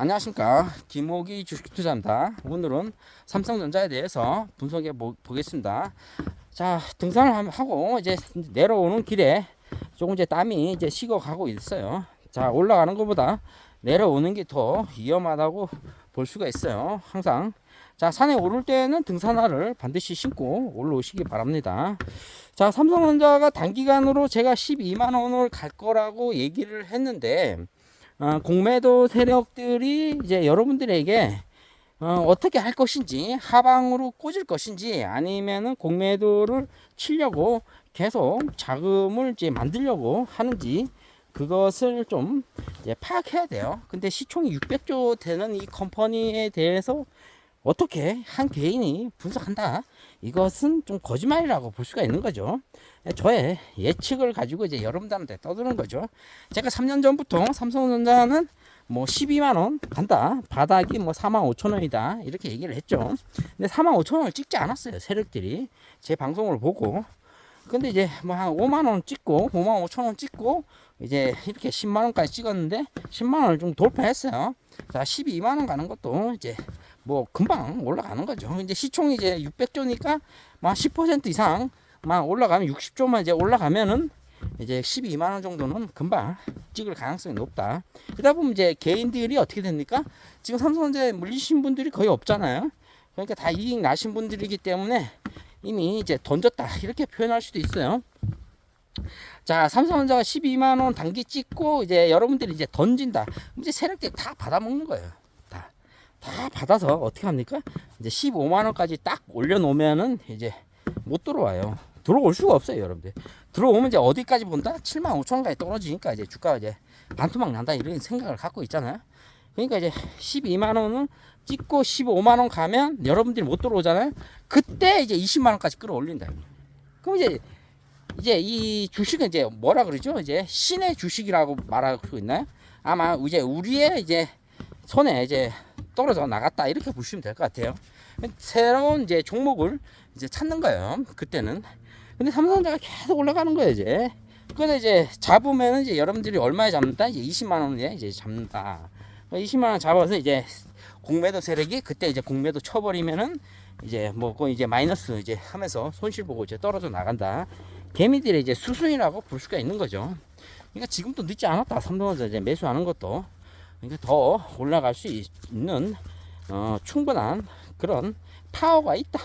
안녕하십니까. 김호기 주식투자입니다. 오늘은 삼성전자에 대해서 분석해 보, 보겠습니다. 자 등산을 함- 하고 이제 내려오는 길에 조금 이제 땀이 이제 식어가고 있어요. 자 올라가는 것보다 내려오는 게 더 위험하다고 볼 수가 있어요 항상. 자 산에 오를 때는 등산화를 반드시 신고 올라오시기 바랍니다. 자 삼성전자가 단기간으로 제가 12만 원을 갈 거라고 얘기를 했는데 어, 공매도 세력들이 이제 여러분들에게 어, 떻게 할 것인지 하방으로 꽂을 것인지 아니면은 공매도를 치려고 계속 자금을 이제 만들려고 하는지 그것을 좀 파악해야 돼요. 근데 시총이 600조 되는 이 컴퍼니에 대해서 어떻게 한 개인이 분석한다? 이것은 좀 거짓말이라고 볼 수가 있는 거죠. 저의 예측을 가지고 이제 여러분들한테 떠드는 거죠. 제가 3년 전부터 삼성전자는 뭐 12만 원 간다. 바닥이 뭐 4만 5천 원이다. 이렇게 얘기를 했죠. 근데 4만 5천 원을 찍지 않았어요. 세력들이 제 방송을 보고. 근데 이제 뭐 한 5만 원 찍고 5만 5천 원 찍고 이제 이렇게 10만 원까지 찍었는데 10만 원을 좀 돌파했어요. 자, 12만 원 가는 것도 이제 뭐 금방 올라가는 거죠. 이제 시총이 이제 600조니까 막 10% 이상 막 올라가면 60조만 이제 올라가면은 이제 12만 원 정도는 금방 찍을 가능성이 높다. 그러다 보면 이제 개인들이 어떻게 됩니까? 지금 삼성전자에 물리신 분들이 거의 없잖아요. 그러니까 다 이익 나신 분들이기 때문에 이미 이제 던졌다 이렇게 표현할 수도 있어요. 자, 삼성전자가 12만 원 단기 찍고 이제 여러분들이 이제 던진다. 이제 세력들이 다 받아먹는 거예요. 다. 다 받아서 어떻게 합니까? 이제 15만 원까지 딱 올려놓으면은 이제 못 들어와요. 들어올 수가 없어요, 여러분들. 들어오면 이제 어디까지 본다? 7만 5천 원까지 떨어지니까 이제 주가가 이제 반토막 난다 이런 생각을 갖고 있잖아요. 그러니까 이제 12만 원은 찍고 15만 원 가면 여러분들이 못 들어오잖아요. 그때 이제 20만 원까지 끌어올린다. 그럼 이제 이제 이 주식은 이제 뭐라 그러죠? 이제 신의 주식이라고 말하고 있나요? 아마 이제 우리의 이제 손에 이제 떨어져 나갔다 이렇게 보시면 될 것 같아요. 새로운 이제 종목을 이제 찾는 거예요. 그때는. 근데 삼성전자가 계속 올라가는 거예요, 이제. 근데 이제 잡으면 이제 여러분들이 얼마에 잡는다? 이제 20만 원에 이제 잡는다. 20만 원 잡아서 이제 공매도 세력이 그때 이제 공매도 쳐버리면은 이제 뭐 그거 이제 마이너스 이제 하면서 손실 보고 이제 떨어져 나간다. 개미들의 이제 수순이라고 볼 수가 있는 거죠. 그러니까 지금도 늦지 않았다. 삼성전자 이제 매수하는 것도. 그러니까 더 올라갈 수 있는 어, 충분한 그런 파워가 있다.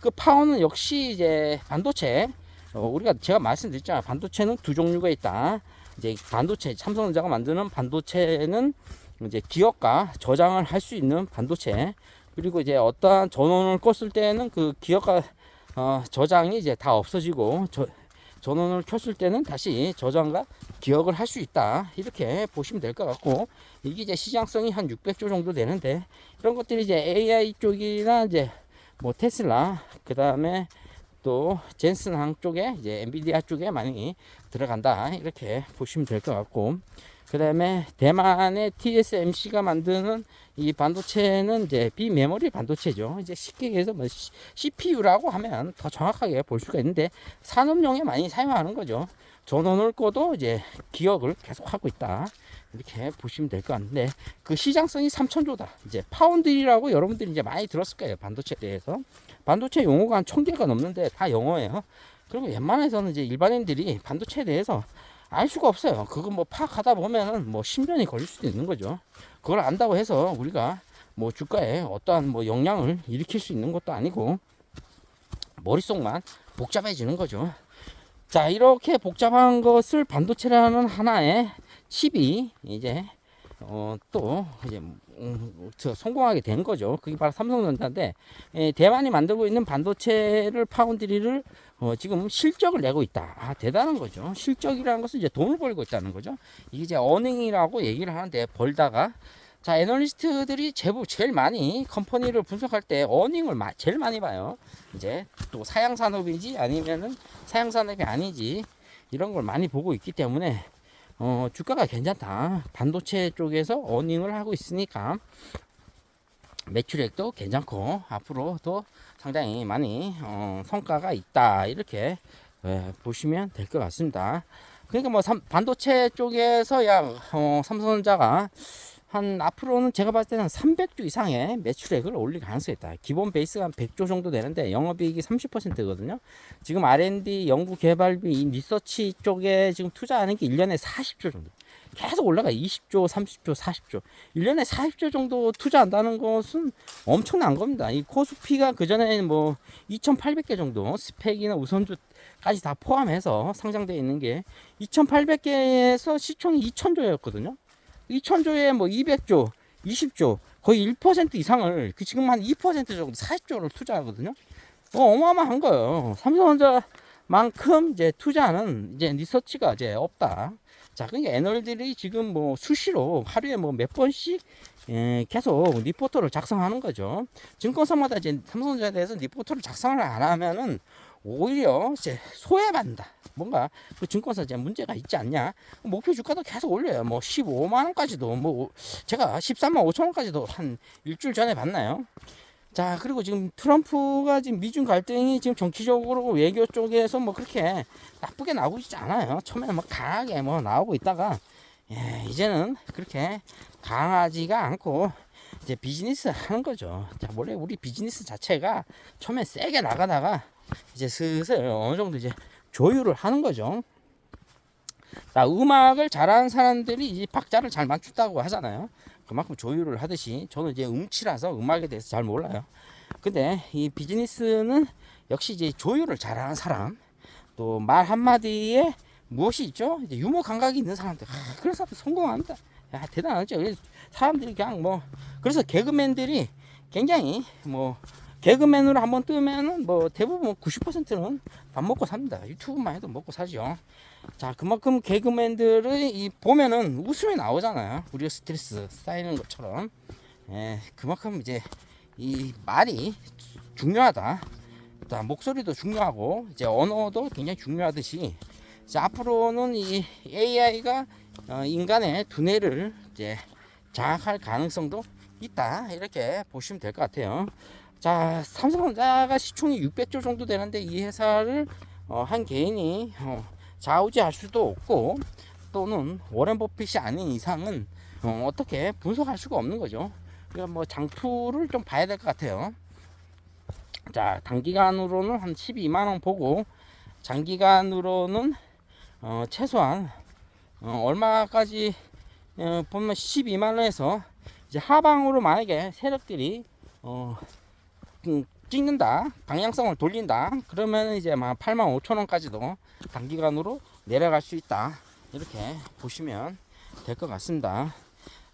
그 파워는 역시 이제 반도체 어, 우리가 제가 말씀드렸잖아요. 반도체는 두 종류가 있다. 이제 반도체 삼성전자가 만드는 반도체는 이제 기업가 저장을 할 수 있는 반도체 그리고 이제 어떠한 전원을 껐을 때는 그 기업가 어, 저장이 이제 다 없어지고 저, 전원을 켰을 때는 다시 저장과 기억을 할 수 있다. 이렇게 보시면 될 것 같고 이게 이제 시장성이 한 600조 정도 되는데 이런 것들이 이제 AI 쪽이나 이제 뭐 테슬라 그 다음에 또 젠슨항 쪽에 이제 엔비디아 쪽에 많이 들어간다. 이렇게 보시면 될 것 같고 그 다음에 대만의 TSMC가 만드는 이 반도체는 이제 비메모리 반도체죠. 이제 쉽게 얘기해서 뭐 CPU라고 하면 더 정확하게 볼 수가 있는데 산업용에 많이 사용하는 거죠. 전원을 꺼도 이제 기억을 계속 하고 있다. 이렇게 보시면 될 것 같은데 그 시장성이 3천조다. 이제 파운드리라고 여러분들이 이제 많이 들었을 거예요. 반도체에 대해서. 반도체 용어가 한 1000개가 넘는데 다 영어예요. 그리고 웬만해서는 이제 일반인들이 반도체에 대해서 알 수가 없어요. 그거 뭐 파악하다 보면은 뭐 10년이 걸릴 수도 있는 거죠. 그걸 안다고 해서 우리가 뭐 주가에 어떠한 뭐 영향을 일으킬 수 있는 것도 아니고 머릿속만 복잡해지는 거죠. 자, 이렇게 복잡한 것을 반도체라는 하나의 칩이 이제 어, 또 이제 음, 저 성공하게 된 거죠. 그게 바로 삼성전자인데 에, 대만이 만들고 있는 반도체를 파운드리를 어, 지금 실적을 내고 있다. 아, 대단한 거죠. 실적이라는 것은 이제 돈을 벌고 있다는 거죠. 이게 이제 어닝이라고 얘기를 하는데 벌다가 자 애널리스트들이 제부 제일 많이 컴퍼니를 분석할 때 어닝을 마, 제일 많이 봐요. 이제 또 사양 산업인지 아니면은 사양 산업이 아니지 이런 걸 많이 보고 있기 때문에 어, 주가가 괜찮다. 반도체 쪽에서 어닝을 하고 있으니까 매출액도 괜찮고 앞으로도 상당히 많이 어, 성과가 있다 이렇게 예, 보시면 될 것 같습니다. 그러니까 뭐 삼, 반도체 쪽에서 약 어, 삼성전자가 한 앞으로는 제가 봤을 때는 300조 이상의 매출액을 올릴 가능성이 있다. 기본 베이스가 한 100조 정도 되는데 영업이익이 30%거든요. 지금 R&D 연구 개발비 이 리서치 쪽에 지금 투자하는 게 1년에 40조 정도. 계속 올라가 20조, 30조, 40조. 1년에 40조 정도 투자한다는 것은 엄청난 겁니다. 이 코스피가 그전에는 뭐 2,800개 정도 스펙이나 우선주까지 다 포함해서 상장되어 있는 게 2,800개에서 시총이 2,000조였거든요. 2,000조에 뭐 200조, 20조, 거의 1% 이상을 그 지금 한 2% 정도 40조를 투자하거든요. 어, 어마어마한 거예요. 삼성전자만큼 이제 투자하는 이제 리서치가 이제 없다. 자, 그러니까 애널들이 지금 뭐 수시로 하루에 뭐 몇 번씩 예, 계속 리포터를 작성하는 거죠. 증권사마다 이제 삼성전자에 대해서 리포터를 작성을 안 하면은 오히려 이제 소외받는다. 뭔가 그 증권사 이제 문제가 있지 않냐. 목표 주가도 계속 올려요. 뭐 15만 원까지도 뭐 제가 13만 5천 원까지도 한 일주일 전에 봤나요? 자, 그리고 지금 트럼프가 지금 미중 갈등이 지금 정치적으로 외교 쪽에서 뭐 그렇게 나쁘게 나오고 있지 않아요. 처음에는 뭐 강하게 뭐 나오고 있다가 예, 이제는 그렇게 강하지가 않고 이제 비즈니스 하는 거죠. 자, 원래 우리 비즈니스 자체가 처음에 세게 나가다가 이제 슬슬 어느 정도 이제 조율을 하는 거죠. 자, 음악을 잘하는 사람들이 이 박자를 잘 맞춘다고 하잖아요. 그만큼 조율을 하듯이 저는 이제 음치라서 음악에 대해서 잘 몰라요. 근데 이 비즈니스는 역시 이제 조율을 잘하는 사람 또 말 한마디에 무엇이 있죠? 이제 유머 감각이 있는 사람들. 아, 사람들 성공합니다. 야, 대단하죠. 사람들이 그냥 뭐 그래서 개그맨들이 굉장히 뭐 개그맨으로 한번 뜨면은 뭐 대부분 90%는 밥 먹고 삽니다. 유튜브만 해도 먹고 사죠. 자, 그만큼 개그맨들의 이 보면은 웃음이 나오잖아요. 우리가 스트레스 쌓이는 것처럼. 예, 그만큼 이제 이 말이 중요하다. 자, 목소리도 중요하고 이제 언어도 굉장히 중요하듯이 이제 앞으로는 이 AI가 어, 인간의 두뇌를 이제 장악할 가능성도 있다. 이렇게 보시면 될 것 같아요. 자, 삼성전자가 시총이 600조 정도 되는데 이 회사를 어, 한 개인이 어, 좌우지할 수도 없고 또는 워렌 버핏이 아닌 이상은 어, 어떻게 분석할 수가 없는 거죠. 그러니까 뭐 장투를 좀 봐야 될 것 같아요. 자, 단기간으로는 한 12만 원 보고 장기간으로는 어, 최소한 어, 얼마까지 어, 보면 12만 원에서 이제 하방으로 만약에 세력들이 어, 음, 찍는다 방향성을 돌린다 그러면 이제 막 8만 5천 원까지도 단기간으로 내려갈 수 있다 이렇게 보시면 될 것 같습니다.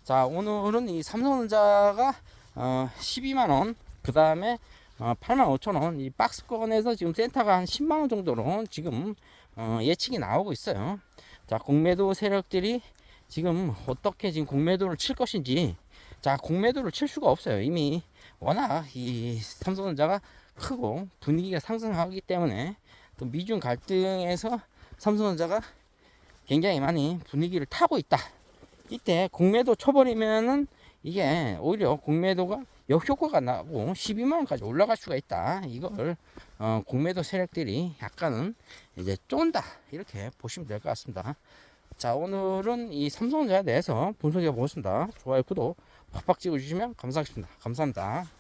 자 오늘은 이 삼성전자가 어, 12만 원 그 다음에 어, 8만 5천 원이 박스권에서 지금 센터가 한 10만 원 정도로 지금 어, 예측이 나오고 있어요 자 공매도 세력들이 지금 어떻게 지금 공매도를 칠 것인지 자 공매도를 칠 수가 없어요 이미 워낙 이 삼성전자가 크고 분위기가 상승하기 때문에 또 미중 갈등에서 삼성전자가 굉장히 많이 분위기를 타고 있다. 이때 공매도 쳐버리면은 이게 오히려 공매도가 역효과가 나고 12만 원까지 올라갈 수가 있다. 이걸 어, 공매도 세력들이 약간은 이제 쫀다 이렇게 보시면 될 것 같습니다. 자 오늘은 이 삼성전자에 대해서 분석해 보겠습니다. 좋아요 구독 팍팍 찍어주시면 감사하겠습니다. 감사합니다.